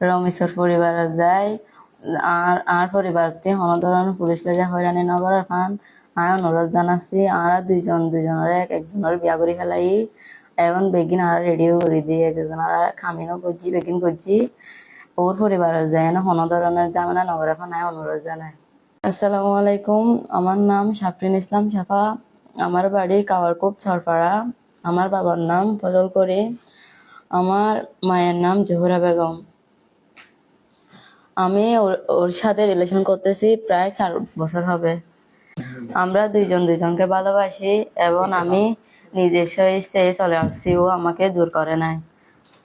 রমেশ্বর পরিবারে যাই আর আর পরিবারতে ধরনের পুলিশ লেগে হয়রানি, নগরের খান আমি অনুরোধ জানাচ্ছি। আমরা দুইজন, দুইজনের এক, একজনের বিয়া করে ফেলাই। এবং বেগিন আর রেডিও করে দিই একজন আর খামিনও করছি, বেগিন করছি। ওর পরিবারে যায় না কোনো ধরনের ঝামেলা নগর এখন আমি অনুরোধ জানাই আসসালামু আলাইকুম। আমার নাম সাফরিন ইসলাম সাফা আমার বাড়ি কাওয়ারকুপ ছড়পাড়া আমার বাবার নাম ফজল করি আমার মায়ের নাম জোহরা বেগম। আমি ওর- সাথে রিলেশন করতেছি প্রায় চার বছর হবে। আমরা দুইজন দুইজনকে ভালোবাসি এবং আমি নিজস্ব ইচ্ছায় চলে আসছি, ও আমাকে জোর করে নাই।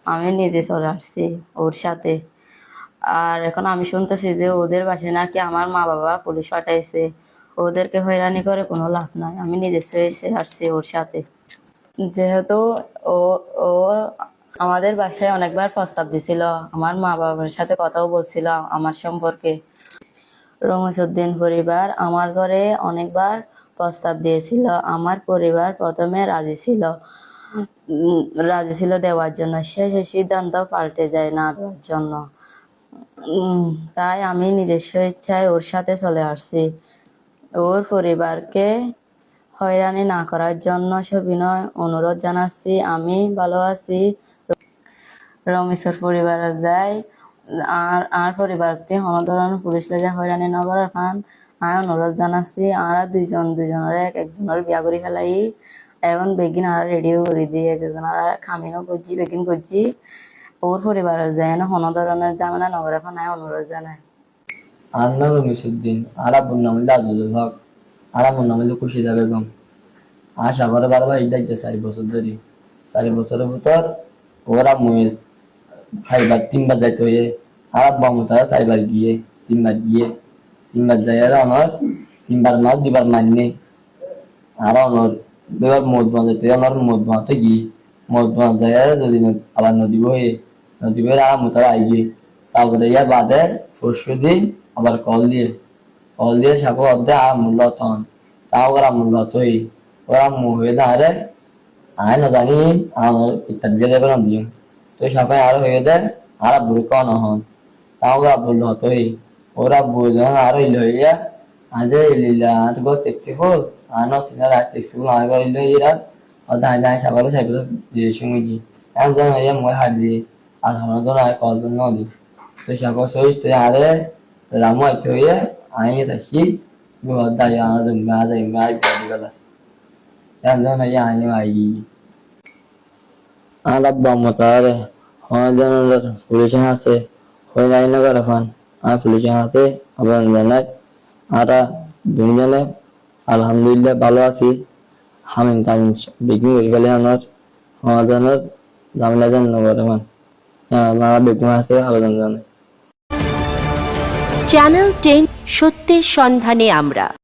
আমি নিজে চলে আসছি ওর সাথে। আর এখন আমি শুনতেছি যে ওদের বাসায় নাকি আমার মা বাবা পুলিশ পাঠাইছে। ওদেরকে হয়রানি করে কোনো লাভ নাই। আমি নিজস্ব এসে আসছি ওর সাথে। যেহেতু ও আমাদের বাসায় অনেকবার প্রস্তাব দিছিল। আমার মা বাবার সাথে কথাও বলছিল আমার সম্পর্কে। রমেশউদ্দিন পরিবার আমার ঘরে অনেকবার প্রস্তাব দিয়েছিল। আমার পরিবার প্রথমে রাজি ছিল। রাজি ছিল দেওয়ার জন্য। শেষে সিদ্ধান্ত পাল্টে যায় না দেওয়ার জন্য। তাই আমি নিজস্ব ইচ্ছায় ওর সাথে চলে আসছি। ওর পরিবারকে হয়রানি না করার জন্য সবিনয় অনুরোধ জানাচ্ছি। আমি ভালো আছি। রমেশ্বর পরিবারে যাই আর আর পরিবারতে ধরনের পুলিশ লেগে হয়রানি নগরের খান আমি অনুরোধ জানাচ্ছি। আমরা দুইজন, দুইজনের এক একজনের বিয়া করে ফেলাই। এবং বেগিন আর রেডিও করে দিই একজন আর খামিনও করছি, বেগিন করছি। ওর পরিবারে যায় না কোনো ধরনের ঝামেলা নগর এখন আমি অনুরোধ জানাই আর নাম রমিসুদ্দিন, আর আব্বুর নাম হইল আজুল হক, আর আমার নাম হইল খুশিদা বেগম। আর সাগরে বারবার ইদাই চারি বছর ধরে। চারি বছরের ভিতর ওরা মুই খাইবার তিনবার যাইতে হয়ে আর আব্বা মতো চারিবার গিয়ে, তিনবার গিয়ে, তিনবার যাই আর আমার তিনবার মাছ দুবার মারিনি আর আমার দুবার মদ বাঁধাতে আমার মদ বাঁধতে গিয়ে, মদ বাঁধ যায় আর যদি আবার নদী বয়ে নদী বয়ে আর মতো আই গিয়ে তারপরে ইয়া বাদে পরশু দিন আবার কল দিয়ে কল দিয়ে সাকো অর্ধে আর মূল্য তখন তাও ওরা মূল্য তৈ ওরা মুহ হয়ে দাঁড়ে আয় না জানি আমার ইত্যাদি দিয়ে দেবে না দিও। তো সাপে আর হয়ে দেয় আর বুড়ি কন হন। তাও ওরা বলল তৈ ওরা বুঝন আর হইল হইয়া আজে লিলা, আর গো দেখছি হল আনো সিনার আর দেখছি হল আর গইল ইরা ও দাই দাই সাবারে সাইবো দিয়ে শুনি এখন জানো ইয়া মই হাত দিয়ে, আর হন তো কল নদী। তো সাকো সই তো আরে, রামো আইতে হইয়া আই তাকি গো দাই আর তো মা যাই মা, আই পড়ি গলা এখন জানো ইয়া আই। আব্বা মতারে হন জানো পুলিশ আছে হই নাই না করে ফান আবার জানাই আলহামদুলিল্লাহ ভালো আছি। তাই বিক্রি করে গেলে আমার সমাধানের ঝামেলা জান নগরে আবেদন জানাই চ্যানেল টেন সত্যের সন্ধানে আমরা।